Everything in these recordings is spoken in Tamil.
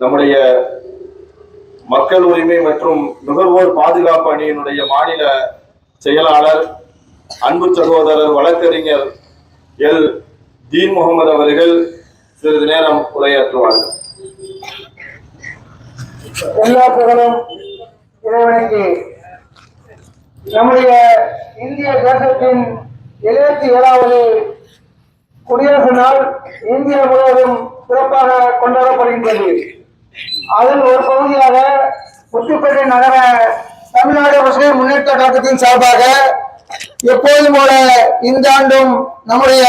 நம்முடைய மக்கள் உரிமை மற்றும் நுகர்வோர் பாதுகாப்பு அணியினுடைய மாநில செயலாளர் அன்பு சகோதரர் வழக்கறிஞர் எல். தீன் முகமது அவர்கள் சிறிது நேரம் உரையாற்றுவார்கள். எல்லா புகழும் இறைவனுக்கு. நம்முடைய இந்திய தேசத்தின் எழுபத்தி ஏழாவது குடியரசு நாள் இந்தியா முழுவதும் சிறப்பாக கொண்டாடப்படுகின்றது. அதில் ஒரு பகுதியாக முத்துப்பேட்டை நகர தமிழ்நாடு முஸ்லிம் முன்னேற்ற கழகத்தின் சார்பாக எப்போதும் போல இந்த ஆண்டும் நம்முடைய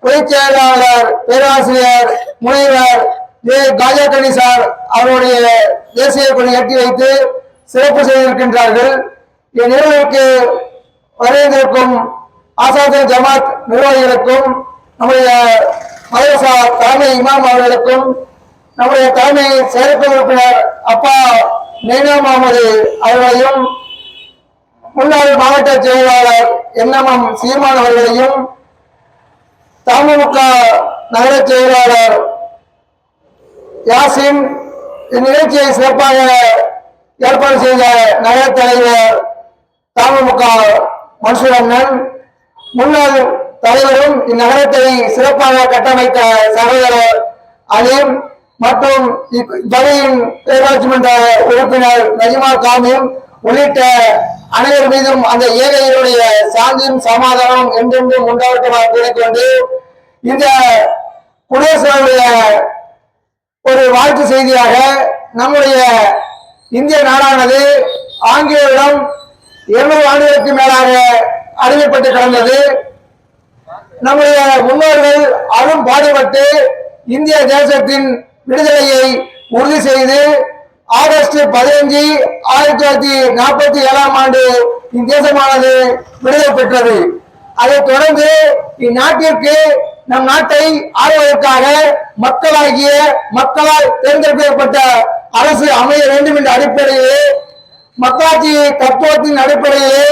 பொதுச் செயலாளர் பேராசிரியர் முனைவர் ஏ. காஜா கனி சார் அவருடைய தேசிய கொடி ஏற்றி வைத்து சிறப்பு செய்திருக்கின்றார்கள். என் வரைந்திருக்கும் ஆசாத ஜமாத் நிர்வாகிகளுக்கும் நம்முடைய மதரசா தலைமை இமாம் அவர்களுக்கும் நம்முடைய தலைமை செயற்கை உறுப்பினர் அப்பா மீனா முகமது அவர்களையும் முன்னாள் மாவட்ட செயலாளர் என்எம்எம் சீமான் அவர்களையும் தமுக நகர செயலாளர் யாசின் இந்நிகழ்ச்சியை சிறப்பாக ஏற்பாடு செய்த நகர தலைவர் தமுக மன்சூர் அண்ணன் முன்னாள் தலைவரும் இந்நகரத்தை சிறப்பாக கட்டமைத்த சகோதரர் அலீம் மற்றும் இப்பகுதியின் பேராட்சி மன்ற உறுப்பினர் நஜிமா காமியும் உள்ளிட்ட அனைவர் மீதும் அந்த ஏழைகளுடைய சாந்தியும் சமாதானம் என்றென்றும் உண்டாவட்டமாக கூறிக்கொண்டு இந்த குடியரசுடைய ஒரு வாழ்த்து செய்தியாக நம்முடைய இந்திய நாடானது ஆங்கிலேயரிடம் இருநூறு ஆண்டுகளுக்கு மேலாக அடிமைப்பட்டு கிடந்தது. நம்முடைய முன்னோர்கள் அரும் பாடுபட்டு இந்திய தேசத்தின் விடுதலையை உறுதி செய்து ஆகஸ்ட் பதினைஞ்சு ஆயிரத்தி தொள்ளாயிரத்தி நாற்பத்தி ஏழாம் ஆண்டு இத்தேசமானது விடுதலை பெற்றது. அதைத் தொடர்ந்து இந்நாட்டிற்கு நம் நாட்டை ஆளுவதற்காக மக்களாகிய மக்களால் தேர்ந்தெடுக்கப்பட்ட அரசு அமைய வேண்டும் என்ற அடிப்படையிலே மக்களாட்சி தத்துவத்தின் அடிப்படையிலே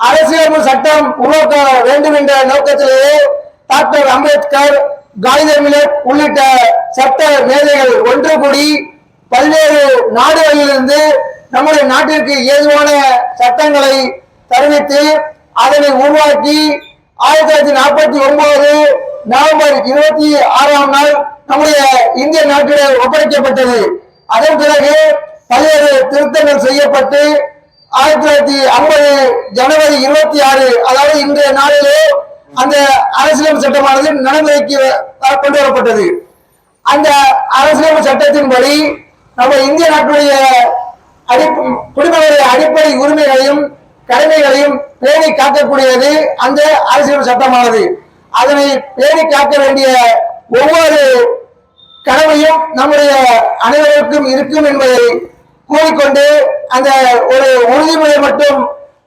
அரசியலமைப்பு சட்டம் உருவாக்க வேண்டும் என்ற நோக்கத்திலேயே டாக்டர் அம்பேத்கர் காகிதமில உள்ளிட்ட சட்ட மேதைகள் ஒன்று கூடி பல்வேறு நாடுகளிலிருந்து நம்முடைய நாட்டிற்கு ஏதுவான சட்டங்களை தெரிவித்து அதனை உருவாக்கி ஆயிரத்தி தொள்ளாயிரத்தி நாற்பத்தி ஒன்பது நவம்பர் இருபத்தி ஆறாம் நாள் நம்முடைய இந்திய நாட்டிலே ஒப்படைக்கப்பட்டது. அதன் பிறகு பல்வேறு திருத்தங்கள் செய்யப்பட்டு ஆயிரத்தி தொள்ளாயிரத்தி ஐம்பது ஜனவரி இருபத்தி ஆறு அதாவது இன்றைய நாளிலே அந்த அரசியலமைப்பு சட்டமானது நடைமுறைக்கு கொண்டு வரப்பட்டது. அந்த அரசியலமைப்பு சட்டத்தின்படி நம்ம இந்திய நாட்டுடைய அடி குடிமக்களுடைய அடிப்படை உரிமைகளையும் கடமைகளையும் பேணி காக்கக்கூடியது அந்த அரசியல் சட்டமானது. அதனை பேணி காக்க வேண்டிய ஒவ்வொரு கடமையும் நம்முடைய அனைவருக்கும் இருக்கும் என்பதை கூறிக்கொண்டு அந்த ஒரு உறுதிமொழி மட்டும்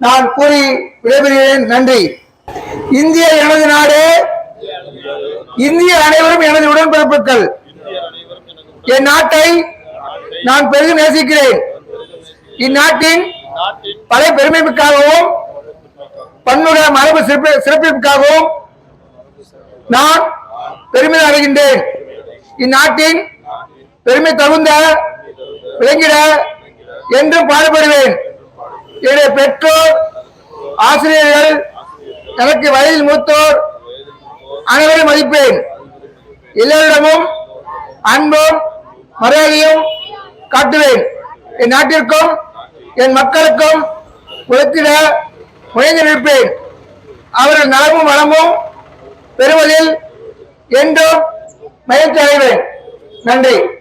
நான் கூறி விடைபெறுகிறேன். நன்றி. இந்திய எனது நாடு. இந்திய அனைவரும் எனது உடன்பிறப்புகள். என் நாட்டை நான் பெரிதும் நேசிக்கிறேன். இந்நாட்டின் பல பெருமைக்காகவும் பன்முக மரபு சிறப்பு சிறப்பிற்காகவும் நான் பெருமை அடைகின்றேன். இந்நாட்டின் பெருமை தகுந்த விளங்கிட என்றும் பாடுபடுவேன். என்னுடைய பெற்றோர் ஆசிரியர்கள் எனக்கு வயதில் மூத்தோர் அனைவரும் மதிப்பேன். எல்லோரிடமும் அன்பும் மரியாதையும் காட்டுவேன். என் நாட்டிற்கும் என் மக்களுக்கும் உழைத்திட முயன்று நிற்பேன். அவர்கள் நலமும் வளமும் பெறுவதில் என்றும் மகிழ்ச்சி அடைவேன். நன்றி.